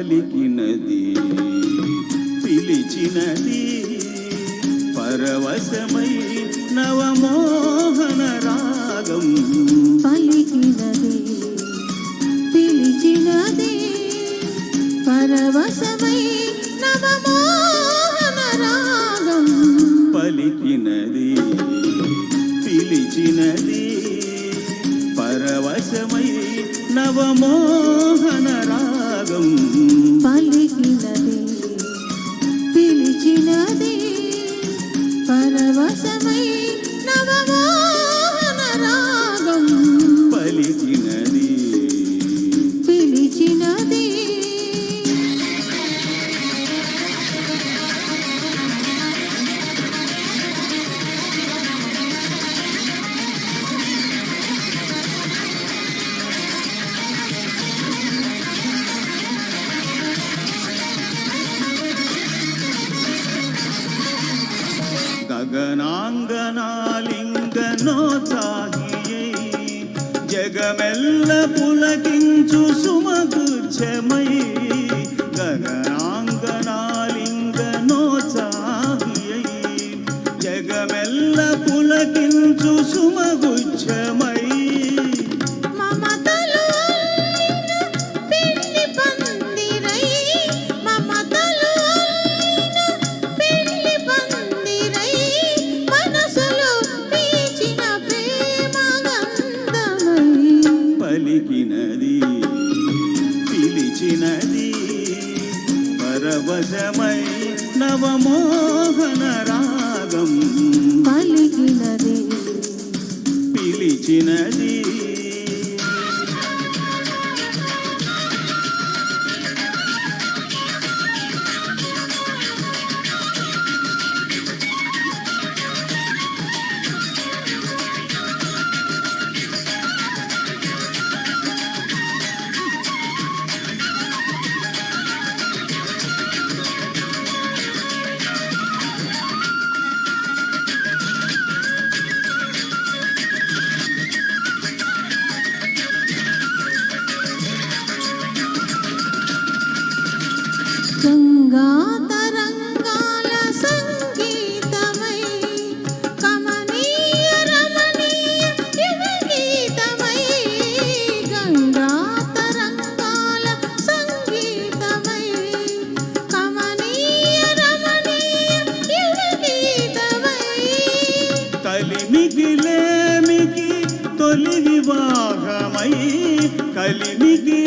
పలికినది పిలిచినది పరవశమై నవమోహన రాగం. పలికినది పిలిచినది పరవశమై నవమోహన రాగం. పలికినది పిలిచినది పరవశమై నవమోహన రాగం. పలికినది పిలిచినది పరవశమై నవమోహన రాగం. పలికి గగనాంగనాలింగనో జగమెల్ల పులకించు సుమగుచ్చమై పలికినది పిలిచినది. పరవశమై నవమోహన రాగం పలికినది పిలిచినది. Speaking.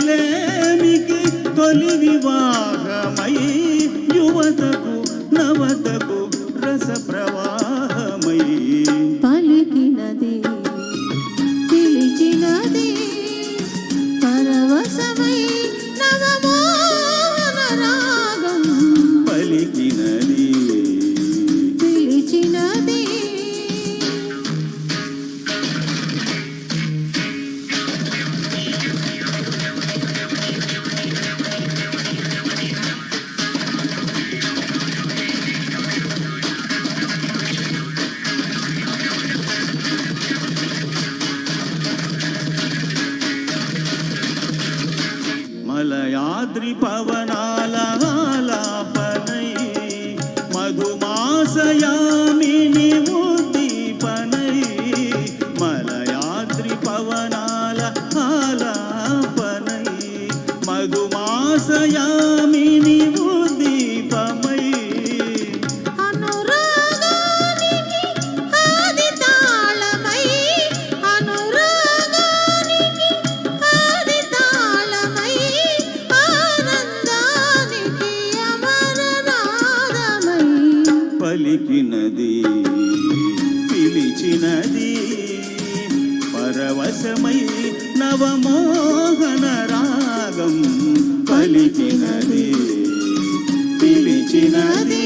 माद्री పిలిచినది పిలిచినది. పరవశమై నవమోహన రాగం పలికినది పిలిచినది.